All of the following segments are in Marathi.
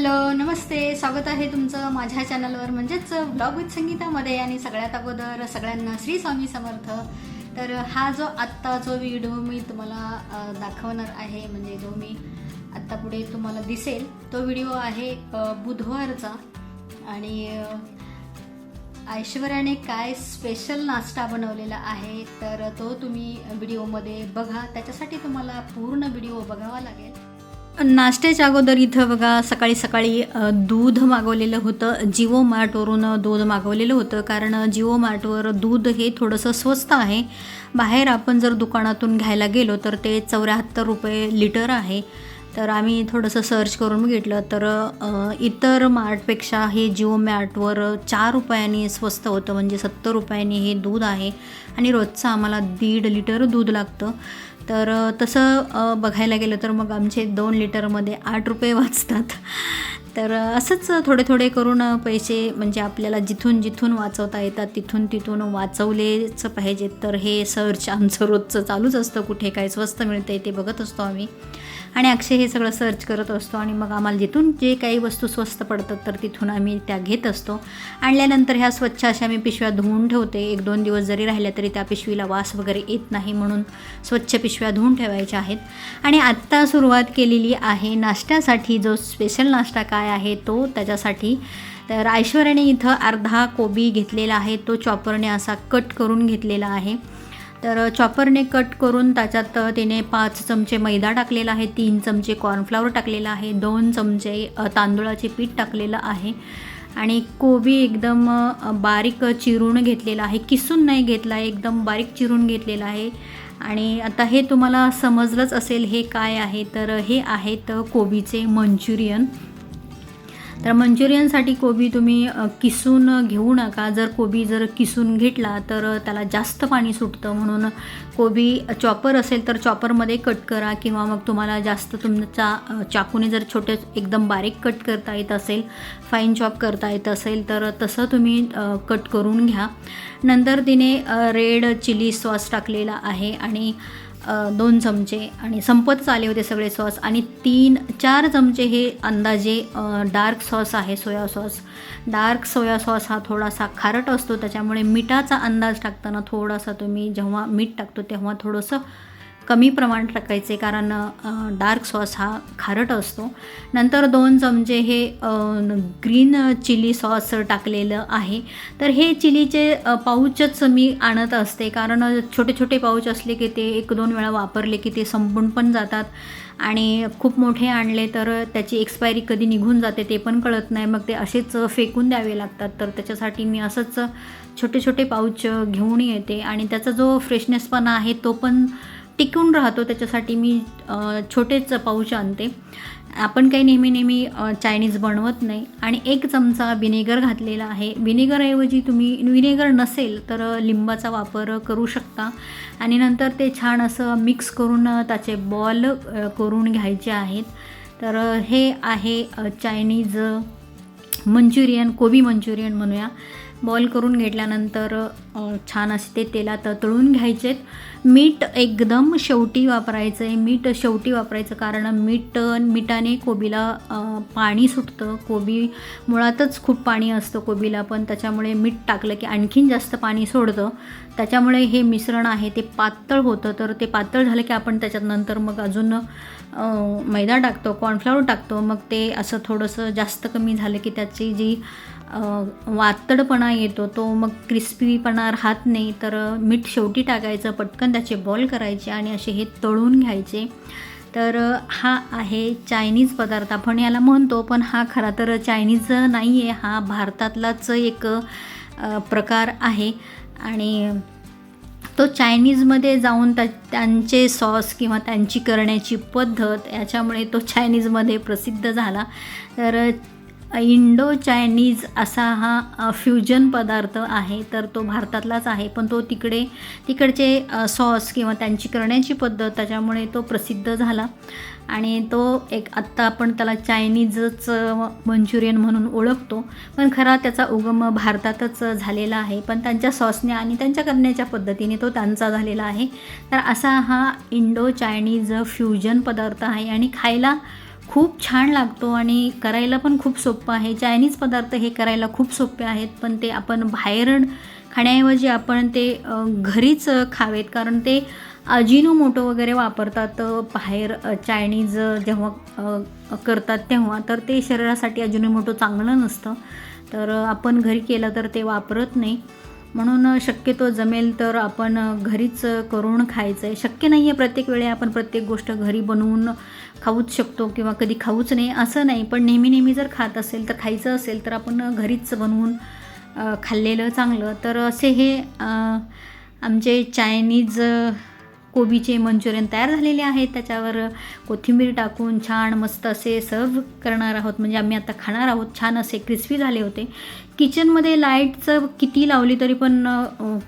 हॅलो नमस्ते. स्वागत आहे तुमचं माझ्या चॅनलवर. म्हणजेच ब्लॉग विथ संगीतामध्ये आणि सगळ्यात अगोदर सगळ्यांना श्री स्वामी समर्थ. तर हा जो आत्ता जो व्हिडिओ मी तुम्हाला दाखवणार आहे म्हणजे जो मी आत्ता पुढे तुम्हाला दिसेल तो व्हिडिओ आहे बुधवारचा. आणि ऐश्वर्याने काय स्पेशल नाश्ता बनवलेला आहे तर तो तुम्ही व्हिडिओमध्ये बघा. त्याच्यासाठी तुम्हाला पूर्ण व्हिडिओ बघावा लागेल. नाश्त्याच्या अगोदर इथं बघा सकाळी सकाळी दूध मागवलेलं होतं. जिओ मार्टवरून दूध मागवलेलं होतं. कारण जिओ मार्टवर दूध हे थोडंसं स्वस्त आहे. बाहेर आपण जर दुकानातून घ्यायला गेलो तर ते चौऱ्याहत्तर रुपये लिटर आहे. तर आम्ही थोडंसं सर्च करून बघितलं तर इतर मार्टपेक्षा हे जिओ मॅटवर चार रुपयांनी स्वस्त होतं. म्हणजे सत्तर रुपयांनी हे दूध आहे. आणि रोजचं आम्हाला दीड लिटर दूध लागतं. तर तसं बघायला गेलं तर मग आमचे दोन लिटरमध्ये आठ रुपये वाचतात. तर असंच थोडे थोडे करून पैसे म्हणजे आपल्याला जिथून जिथून वाचवता येतात तिथून तिथून वाचवलेच पाहिजेत. तर हे सर्च आमचं रोजचं चालूच असतं. कुठे काय स्वस्त मिळते ते बघत असतो आम्ही. आणि अक्षय हे सगळं सर्च करत असतो आणि मग आम्हाला जिथून जे काही वस्तू स्वस्त पडतात तर तिथून आम्ही त्या घेत असतो. आणल्यानंतर ह्या स्वच्छ अशा मी पिशव्या धुवून ठेवते. एक दोन दिवस जरी राहिल्या तरी त्या पिशवीला वास वगैरे येत नाही म्हणून स्वच्छ पिशव्या धुवून ठेवायच्या आहेत. आणि आत्ता सुरुवात केलेली आहे नाश्त्यासाठी. जो स्पेशल नाश्ता काय आहे तो त्याच्यासाठी. तर ऐश्वर्याने इथं अर्धा कोबी घेतलेला आहे. तो चॉपरने असा कट करून घेतलेला आहे. तर चॉपरने कट करून त्याच्यात तिने पाच चमचे मैदा टाकलेला आहे तीन चमचे कॉर्नफ्लॉवर टाकलेला आहे दोन चमचे तांदुळाचे तांदूळाचे पीठ टाकलेलं आहे आणि कोबी एकदम बारीक चिरून घेतलेला आहे किसून नाही घेतला आहे एकदम बारीक चिरून घेतलेला आहे आणि आता हे तुम्हाला समजलंच असेल हे काय आहे. तर हे आहेत कोबीचे मंचुरियन. तर मंचुरियनसाठी कोबी तुम्ही किसून घेऊ नका. जर कोबी जर किसून घेतला तर त्याला जास्त पाणी सुटतं. म्हणून कोबी चॉपर असेल तर चॉपरमध्ये कट करा किंवा मग तुम्हाला जास्त तुमचा चाकूने जर छोटे एकदम बारीक कट करता येत असेल फाईन चॉप करता येत असेल तर तसं तुम्ही कट करून घ्या. नंतर तिने रेड चिली सॉस टाकलेला आहे आणि दोन चमचे आणि संपतच आले होते सगळे सॉस आणि तीन चार चमचे हे अंदाजे डार्क सॉस आहे soya sauce. Dark soya sauce हा थोडासा खारट असतो त्याच्यामुळे मिठाचा अंदाज टाकताना थोडासा तुम्ही जेव्हा मीठ टाकतो तेव्हा थोडंसं कमी प्रमाण टाकायचे कारण डार्क सॉस हा खारट असतो. नंतर दोन चमचे हे ग्रीन चिली सॉस टाकलेलं आहे. तर हे चिलीचे पाऊचच मी आणत असते कारण छोटे छोटे पाऊच असले की ते एक दोन वेळा वापरले की ते संपून पण जातात. आणि खूप मोठे आणले तर त्याची एक्सपायरी कधी निघून जाते ते पण कळत नाही. मग ते असेच फेकून द्यावे लागतात. तर त्याच्यासाठी मी असंच छोटे छोटे पाऊच घेऊन येते. आणि त्याचा जो फ्रेशनेसपणा आहे तो पण टिकून राहतो त्याच्यासाठी मी छोटेच पाऊच आणते. आपण काही नेहमी नेहमी चायनीज बनवत नाही. आणि एक चमचा विनेगर घातलेला आहे. विनेगरऐवजी तुम्ही विनेगर नसेल तर लिंबाचा वापर करू शकता. आणि नंतर ते छान असं मिक्स करून त्याचे बॉल करून घ्यायचे आहेत. तर हे आहे चायनीज मंचुरियन कोबी मंचुरियन म्हणूया. बॉईल करून घेतल्यानंतर छान असे ते तेलात तळून घ्यायचेत. मीठ एकदम शेवटी वापरायचं आहे. मीठ शेवटी वापरायचं कारण मीठ मिठाने कोबीला पाणी सुटतं. कोबी मुळातच खूप पाणी असतं कोबीला पण त्याच्यामुळे मीठ टाकलं की आणखीन जास्त पाणी सोडतं. त्याच्यामुळे हे मिश्रण आहे ते पातळ होतं. तर ते पातळ झालं की आपण त्याच्यात नंतर मग अजून मैदा टाकतो कॉर्नफ्लॉवर टाकतो. मग ते असं थोडंसं जास्त कमी झालं की त्याची जी वातडपणा येतो तो मग क्रिस्पीपणा राहत नाही. तर मीठ शेवटी टाकायचं पटकन त्याचे बॉल करायचे आणि असे हे तळून घ्यायचे. तर हा आहे चायनीज पदार्थ. आपण याला म्हणतो पण हा खरा तर चायनीज नाही आहे हा भारतातलाच एक प्रकार आहे. आणि तो चायनीजमध्ये जाऊन त्या त्यांचे सॉस किंवा त्यांची करण्याची पद्धत याच्यामुळे तो चायनीजमध्ये प्रसिद्ध झाला. तर इंडो चायनीज असा हा फ्युजन पदार्थ आहे तर तो भारतातलाच आहे. पण तो तिकडे तिकडचे सॉस किंवा त्यांची करण्याची पद्धत त्याच्यामुळे तो प्रसिद्ध झाला. आणि तो एक आत्ता आपण त्याला चायनीजच मंचुरियन म्हणून ओळखतो. पण खरा त्याचा उगम भारतातच झालेला आहे. पण त्यांच्या सॉसने आणि त्यांच्या करण्याच्या पद्धतीने तो त्यांचा झालेला आहे. तर असा हा इंडो चायनीज फ्युजन पदार्थ आहे. आणि खायला खूप छान लागतो आणि करायला पण खूप सोपं आहे. चायनीज पदार्थ हे करायला खूप सोपे आहेत पण ते आपण बाहेर खाण्याऐवजी आपण ते घरीच खावेत. कारण ते अजिनोमोटो वगैरे वापरतात बाहेर चायनीज जेव्हा करतात तेव्हा तर ते शरीरासाठी अजिनोमोटो चांगलं नसतं. तर आपण घरी केलं तर ते वापरत नाही. म्हणून शक्यतो जमेल तर आपण घरीच करून खायचं आहे शक्य नाही आहे प्रत्येक वेळी आपण प्रत्येक गोष्ट घरी बनवून खाऊच शकतो किंवा कधी खाऊच नाही असं नाही. पण नेहमी नेहमी जर खात असेल तर खायचं असेल तर आपण घरीच बनवून खाल्लेलं चांगलं. तर असे हे आमचे चायनीज कोबीचे मंचुरियन तयार झालेले आहेत. त्याच्यावर कोथिंबीर टाकून छान मस्त असे सर्व करणार आहोत. म्हणजे आम्ही आता खाणार आहोत. छान असे क्रिस्पी झाले होते. किचनमध्ये लाईटचं किती लावली तरी पण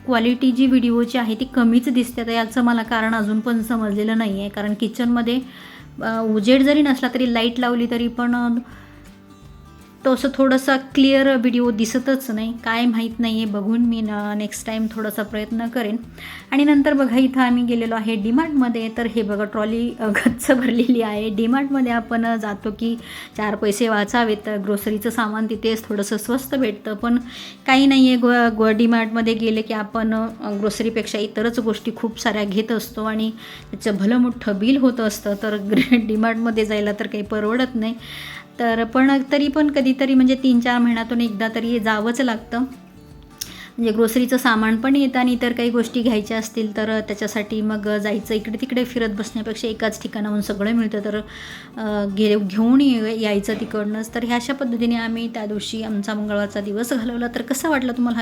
क्वालिटी जी व्हिडिओची आहे ती कमीच दिसते. तर याचं मला कारण अजून पण समजलेलं नाही आहे कारण किचनमध्ये उजेड जरी नसला तरी लाइट लावली तरी पण तो असं थोडासा क्लिअर व्हिडिओ दिसतच नाही. काय माहीत नाही आहे बघून मी न नेक्स्ट टाईम थोडासा प्रयत्न करेन. आणि नंतर बघा इथं आम्ही गेलेलो आहे डीमार्टमध्ये. तर हे बघा ट्रॉली गच्च भरलेली आहे. डीमार्टमध्ये आपण जातो की चार पैसे वाचावेत. ग्रोसरीचं सामान तिथेच थोडंसं स्वस्त भेटतं. पण काही नाही आहे गो गो डीमार्टमध्ये गेले की आपण ग्रोसरीपेक्षा इतरच गोष्टी खूप साऱ्या घेत असतो आणि त्याचं भलं मोठं बिल होत असतं. तर डीमार्टमध्ये जायला तर काही परवडत नाही. तर पण तरी पण कधीतरी म्हणजे तीन चार महिन्यातून एकदा तरी जावंच लागतं. म्हणजे ग्रोसरीचं सामान पण येतं आणि इतर काही गोष्टी घ्यायच्या असतील तर त्याच्यासाठी मग जायचं. इकडे तिकडे फिरत बसण्यापेक्षा एकाच ठिकाणाहून सगळं मिळतं. तर अ, घे घेऊन यायचं तिकडनंच. तर ह्या अशा पद्धतीने आम्ही त्या दिवशी आमचा मंगळवारचा दिवस घालवला. तर कसा वाटला तुम्हाला